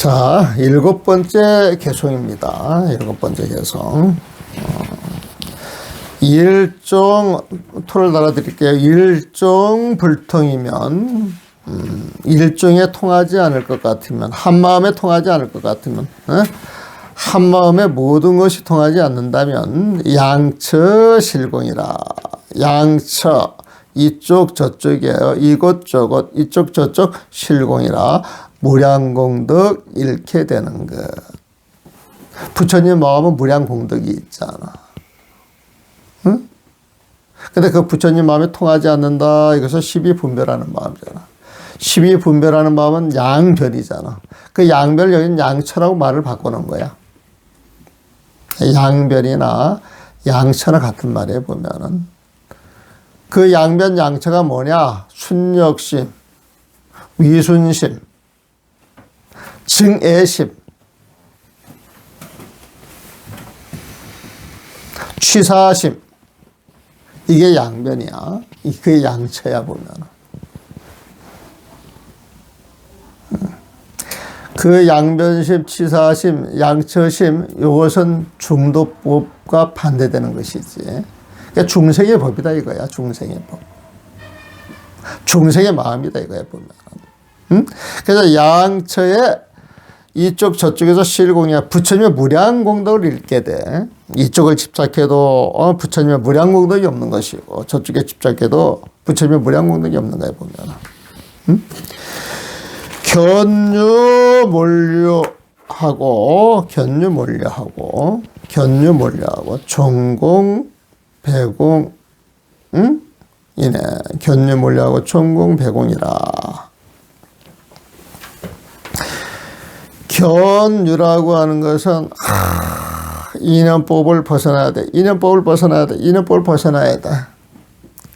자, 일곱 번째 개송입니다. 일곱 번째. 어, 일종, 토를 달아드릴게요. 일종 불통이면, 음, 일종에 통하지 않을 것 같으면, 한 마음에 통하지 않을 것 같으면, 어? 한 마음에 모든 것이 통하지 않는다면, 양처 실공이라. 양처. 이쪽 저쪽이에요. 이곳 저곳 이쪽 저쪽 실공이라 무량공덕 잃게 되는 것. 부처님 마음은 무량공덕이 있잖아. 응? 근데 그 부처님 마음에 통하지 않는다. 이것은 십이분별하는 마음이잖아. 십이분별하는 마음은 양별이잖아. 그 양별 여기는 양처라고 말을 바꿔놓은 거야. 양별이나 양처나 같은 말에 보면은 그 양변 양처가 뭐냐? 순역심, 위순심, 증애심, 취사심. 이게 양변이야. 그게 양처야 보면. 그 양변심, 취사심, 양처심, 이것은 중도법과 반대되는 것이지. 그러니까 중생의 법이다 이거야. 중생의 법. 중생의 마음이다 이거야 보면. 음? 그래서 양처의 이쪽 저쪽에서 실공이야. 부처님의 무량공덕을 잃게 돼. 이쪽을 집착해도 어, 부처님의 무량공덕이 없는 것이고 저쪽에 집착해도 부처님의 무량공덕이 없는 거야 보면. 음? 견유 몰류하고 견유 몰류하고 견유 몰류하고 전공 배공 응? 이네. 견유 몰류하고 천공 배공이라. 견유라고 하는 것은 하, 인연법을 벗어나야 돼. 인연법을 벗어나야 돼. 인연법을 벗어나야 돼.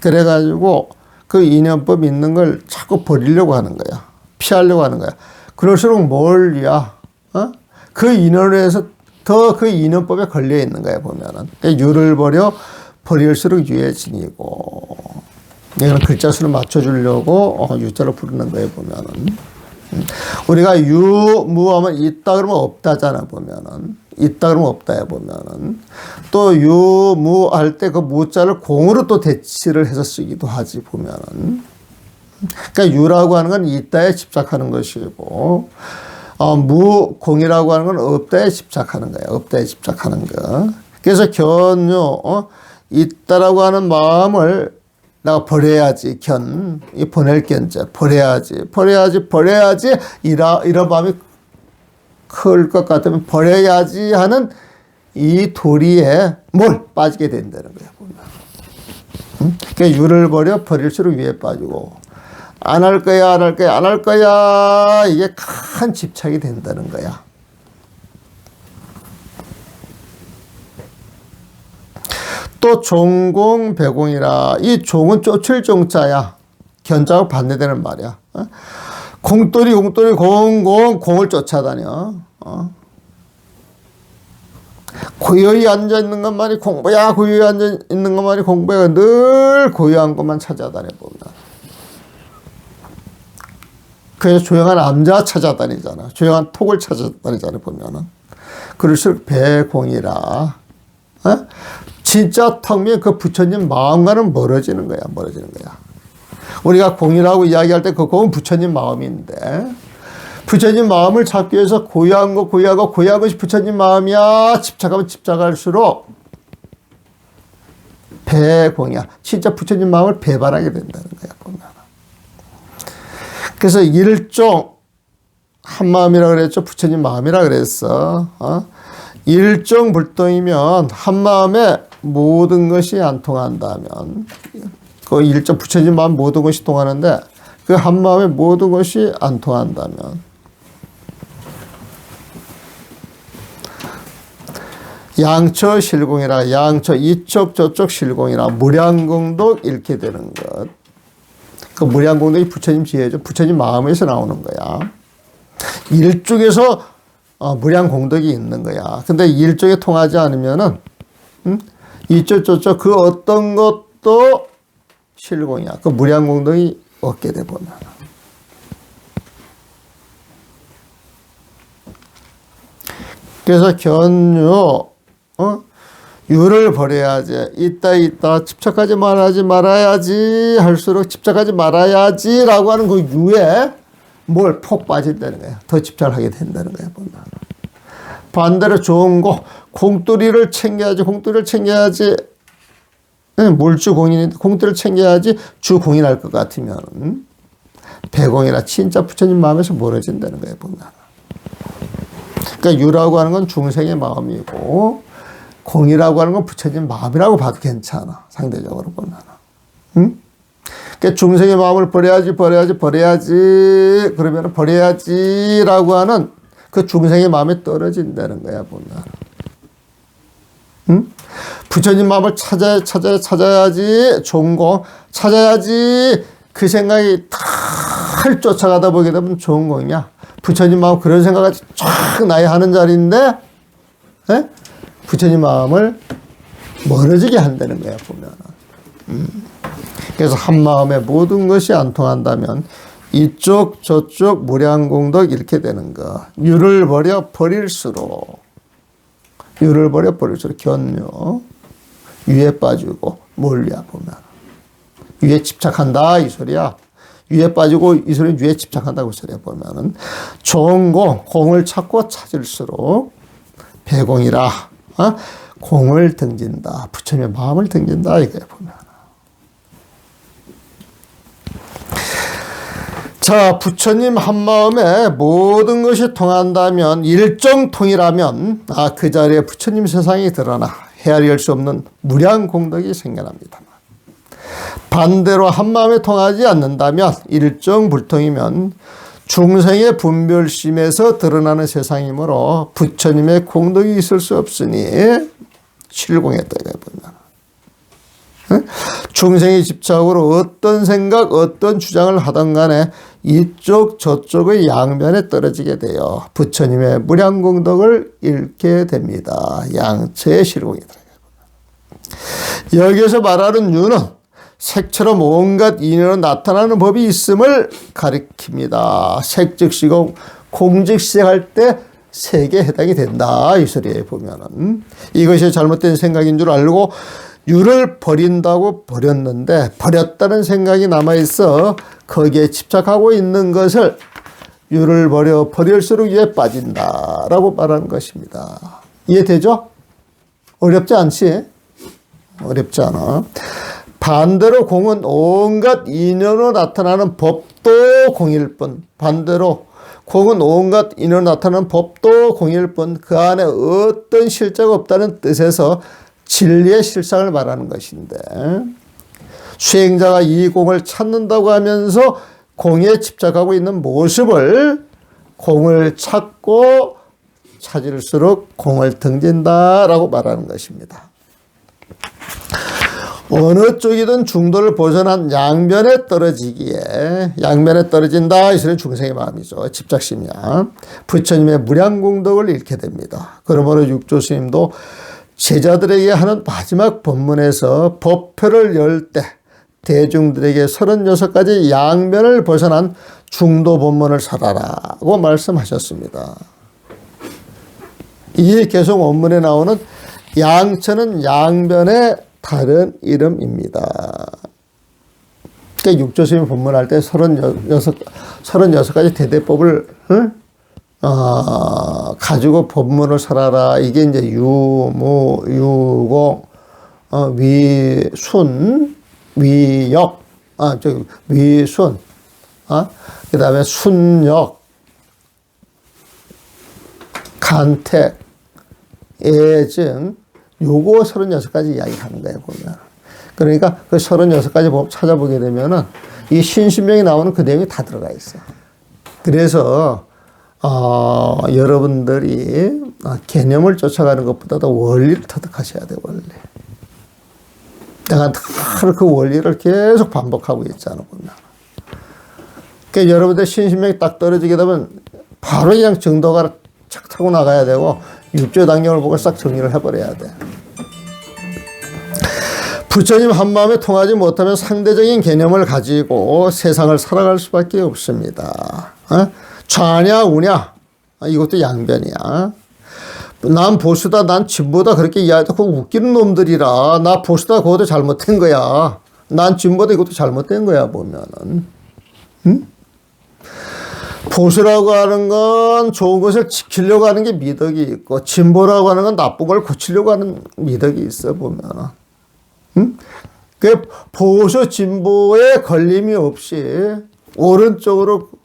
그래가지고 그 인연법 있는 걸 자꾸 버리려고 하는 거야. 피하려고 하는 거야. 그럴수록 뭘야. 어? 그 인연을 해서 더 그 인연법에 걸려 있는 거야 보면은. 그러니까 유를 버려 버릴수록 유해진이고 이거는 글자 수를 맞춰주려고 어, 유자로 부르는 거에 보면은. 음. 우리가 유무하면 있다 그러면 없다잖아 보면은. 있다 그러면 없다야 보면은. 또 유무할 때 그 무자를 공으로 또 대치를 해서 쓰기도 하지 보면은. 그러니까 유라고 하는 건 있다에 집착하는 것이고 어, 무공이라고 하는 건 없다에 집착하는 거야 없다에 집착하는 거. 그래서 견유 어? 있다라고 하는 마음을 내가 버려야지 견, 이 보낼 견자 버려야지 버려야지 버려야지 이라 이런 마음이 클 것 같으면 버려야지 하는 이 도리에 뭘 빠지게 된다는 거야 보면. 응? 그러니까 유를 버려 버릴수록 위에 빠지고 안 할 거야 안 할 거야 안 할 거야 이게 큰 집착이 된다는 거야. 또 종공 배공이라 이 종은 쫓을 종자야. 견자하고 반대되는 말이야. 어? 공돌이 공돌이 공공 공을 쫓아다녀. 어? 고요히 앉아 있는 것만이 공부야. 고요히 앉아 있는 것만이 공부야. 늘 고요한 것만 찾아다녀 보면 그래서 조용한 남자 찾아다니잖아. 조용한 톡을 찾아다니잖아 보면은. 그럴수록 배공이라. 어? 진짜 턱면 그 부처님 마음과는 멀어지는 거야, 멀어지는 거야. 우리가 공이라고 이야기할 때그 공은 부처님 마음인데, 부처님 마음을 찾기 위해서 고유한 거, 고유하고, 고유한 것이 부처님 마음이야. 집착하면 집착할수록 배공이야. 진짜 부처님 마음을 배반하게 된다는 거야, 보면. 그래서 일종, 한 마음이라 그랬죠. 부처님 마음이라 그랬어. 어? 일정 불동이면 한 마음에 모든 것이 안 통한다면 그 일정 부처진 마음 모든 것이 통하는데 그 한 마음에 모든 것이 안 통한다면 양처 실공이라 양처 이쪽 저쪽 실공이라 무량공도 잃게 되는 것. 그 무량공덕이 부처님 지혜죠. 부처님 마음에서 나오는 거야. 일쪽에서 어, 무량공덕이 있는 거야. 근데 일쪽에 통하지 않으면은 음? 이쪽 저쪽 그 어떤 것도 실공이야. 그 무량공덕이 없게 돼 보면. 그래서 견유, 어? 유를 버려야지. 있다, 있다. 집착하지 말아야지, 말아야지. 할수록 집착하지 말아야지. 라고 하는 그 유에 뭘폭 빠진다는 거야. 더 집착을 하게 된다는 거야, 보면. 반대로 좋은 거, 공돌이를 챙겨야지, 공돌이를 챙겨야지. 네, 물주 공인인데 공돌이를 챙겨야지 주 공인할 것 같으면 배공이라 진짜 부처님 마음에서 멀어진다는 거예요, 보면. 그러니까 유라고 하는 건 중생의 마음이고 공이라고 하는 건 부처님 마음이라고 봐도 괜찮아. 상대적으로 보면. 응? 그러니까 중생의 마음을 버려야지, 버려야지, 버려야지. 그러면 버려야지라고 하는 그 중생의 마음에 떨어진다는 거야, 보면. 응? 부처님 마음을 찾아야, 찾아야, 찾아야지. 거 찾아야지. 그 생각이 탁 쫓아가다 보게 되면 좋은 거냐. 부처님 마음 그런 생각이 쫙 나야 하는 자리인데, 에? 부처님 마음을 멀어지게 한다는 거야, 보면. 음. 그래서 한 마음에 모든 것이 안 통한다면 이쪽 저쪽 무량공덕 이렇게 되는 거. 유를 버려 버릴수록 유를 버려 버릴수록 견묘 유에 빠지고 몰려 보면 유에 집착한다 이 소리야. 유에 빠지고 이 소리 유에 집착한다고 소리야 보면은 좋은 공 공을 찾고 찾을수록 배공이라 어? 공을 등진다 부처님의 마음을 등진다 이거야 보면. 자, 부처님 한 마음에 모든 것이 통한다면, 일정 통이라면, 아, 그 자리에 부처님 세상이 드러나 헤아릴 수 없는 무량 공덕이 생겨납니다. 반대로 한 마음에 통하지 않는다면, 일정 불통이면, 중생의 분별심에서 드러나는 세상이므로 부처님의 공덕이 있을 수 없으니, 실공했다, 이거 보면. 중생의 집착으로 어떤 생각, 어떤 주장을 하던 간에 이쪽 저쪽의 양면에 떨어지게 되어 부처님의 무량공덕을 잃게 됩니다. 양체의 실공이다. 여기에서 말하는 유는 색처럼 온갖 인연으로 나타나는 법이 있음을 가리킵니다. 색 즉시공, 공즉시할 때 색에 해당이 된다. 이 소리에 보면은. 이것이 잘못된 생각인 줄 알고 유를 버린다고 버렸는데 버렸다는 생각이 남아있어 거기에 집착하고 있는 것을 유를 버려 버릴수록 유에 빠진다 라고 말하는 것입니다. 이해되죠? 어렵지 않지? 어렵지 않아. 반대로 공은 온갖 인연으로 나타나는 법도 공일 뿐 반대로 공은 온갖 인연으로 나타나는 법도 공일 뿐그 안에 어떤 실제가 없다는 뜻에서 진리의 실상을 말하는 것인데 수행자가 이 공을 찾는다고 하면서 공에 집착하고 있는 모습을 공을 찾고 찾을수록 공을 등진다라고 말하는 것입니다. 어느 쪽이든 중도를 벗어난 양면에 떨어지기에 양면에 떨어진다 이 소리는 중생의 마음이죠. 집착심이야. 부처님의 무량공덕을 잃게 됩니다. 그러므로 육조 스님도 제자들에게 하는 마지막 법문에서 법표를 열 때 대중들에게 36가지 양면을 벗어난 중도 법문을 살아라고 말씀하셨습니다. 이게 계속 원문에 나오는 양처는 양변의 다른 이름입니다. 그러니까 육조스님 법문할 때 36, 36가지 대대법을 응? 어, 가지고 법문을 살아라. 이게 이제 유무, 유공, 어, 위순, 위역, 아, 저, 위순, 어? 그 다음에 순역, 간택, 애증, 요거 36가지 이야기 하는 거예요, 보면. 그러니까 그 36가지 찾아보게 되면은 이 신신명이 나오는 그 내용이 다 들어가 있어. 그래서 어, 여러분들이 개념을 쫓아가는 것보다도 원리를 터득하셔야 돼요, 원리. 내가 그 원리를 계속 반복하고 있잖아, 보면. 그러니까 여러분들 신신명이 딱 떨어지게 되면 바로 그냥 정도가 착 타고 나가야 되고, 육조 당경을 보고 싹 정리를 해버려야 돼. 부처님 한 마음에 통하지 못하면 상대적인 개념을 가지고 세상을 살아갈 수밖에 없습니다. 어? 좌냐 우냐 아, 이것도 양변이야. 난 보수다, 난 진보다 그렇게 이야기하고 그거 웃기는 놈들이라. 나 보수다, 그것도 잘못된 거야. 난 진보다 이것도 잘못된 거야, 보면은. 응? 보수라고 하는 건 좋은 것을 지키려고 하는 게 미덕이 있고, 진보라고 하는 건 나쁜 걸 고치려고 하는 미덕이 있어, 보면은. 응? 그 보수 진보에 걸림이 없이, 오른쪽으로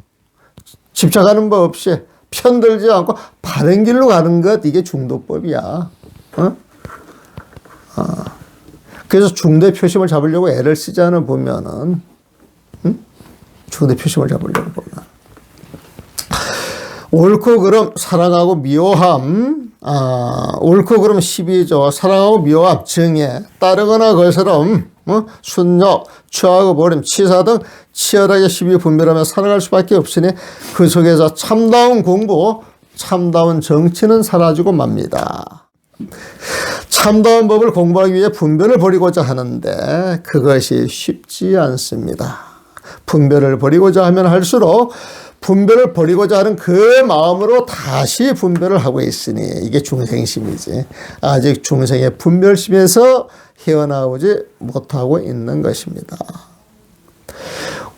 집착하는 법 없이, 편들지 않고 바른 길로 가는 것, 이게 중도법이야. 어? 아. 그래서 중대 표심을 잡으려고 애를 쓰자는 보면은, 응? 중대 표심을 잡으려고 보면. 옳고 그름 사랑하고 미워함 아 옳고 그름 12조 사랑하고 미워함 증에 따르거나 거스름 어? 순력 취하고 버림 치사 등 치열하게 시비 분별하며 살아갈 수밖에 없으니 그 속에서 참다운 공부 참다운 정치는 사라지고 맙니다. 참다운 법을 공부하기 위해 분별을 버리고자 하는데 그것이 쉽지 않습니다. 분별을 버리고자 하면 할수록 분별을 버리고자 하는 그 마음으로 다시 분별을 하고 있으니 이게 중생심이지. 아직 중생의 분별심에서 헤어나오지 못하고 있는 것입니다.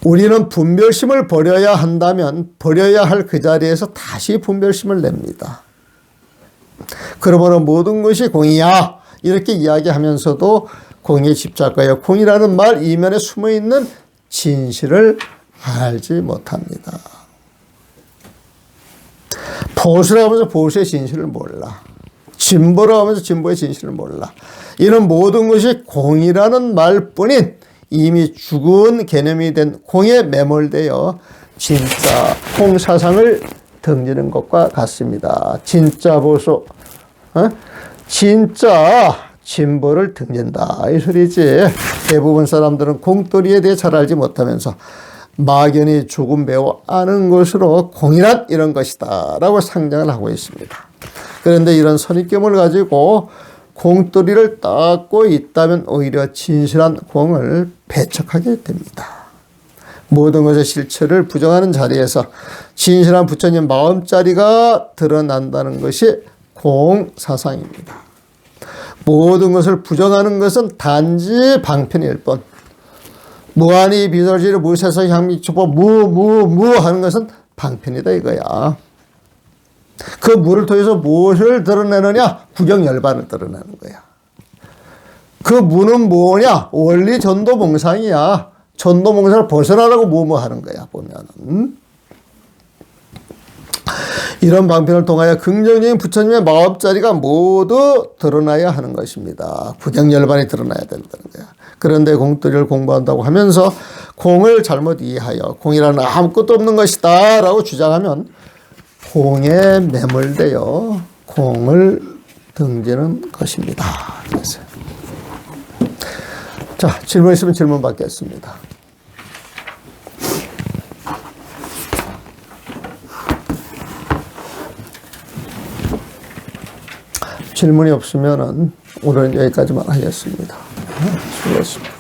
우리는 분별심을 버려야 한다면 버려야 할 그 자리에서 다시 분별심을 냅니다. 그러므로 모든 것이 공이야. 이렇게 이야기하면서도 공에 집착하여 공이라는 말 이면에 숨어 있는 진실을 알지 못합니다. 보수라고 하면서 보수의 진실을 몰라. 진보라고 하면서 진보의 진실을 몰라. 이는 모든 것이 공이라는 말뿐인 이미 죽은 개념이 된 공에 매몰되어 진짜 공 사상을 등지는 것과 같습니다. 진짜 보수, 어? 진짜 진보를 등진다 이 소리지. 대부분 사람들은 공돌이에 대해 잘 알지 못하면서 막연히 조금 배워 아는 것으로 공이란 이런 것이다 라고 상장을 하고 있습니다. 그런데 이런 선입견을 가지고 공돌이를 닦고 있다면 오히려 진실한 공을 배척하게 됩니다. 모든 것의 실체를 부정하는 자리에서 진실한 부처님 마음자리가 드러난다는 것이 공사상입니다. 모든 것을 부정하는 것은 단지 방편일 뿐 무한히 비설지를 무세서 향미초보 무무무 하는 것은 방편이다 이거야. 그 무를 통해서 무엇을 드러내느냐? 구경열반을 드러내는 거야. 그 무는 뭐냐? 원리 전도몽상이야. 전도몽상을 벗어나라고 무무하는 거야 보면은. 이런 방편을 통하여 긍정적인 부처님의 마음자리가 모두 드러나야 하는 것입니다. 구경열반이 드러나야 된다는 거야. 그런데 공돌이를 공부한다고 하면서 공을 잘못 이해하여 공이라는 아무것도 없는 것이다 라고 주장하면 공에 매몰되어 공을 등지는 것입니다. 그래서. 자, 질문 있으면 질문 받겠습니다. 질문이 없으면 오늘은 여기까지만 하겠습니다. 수고했습니다.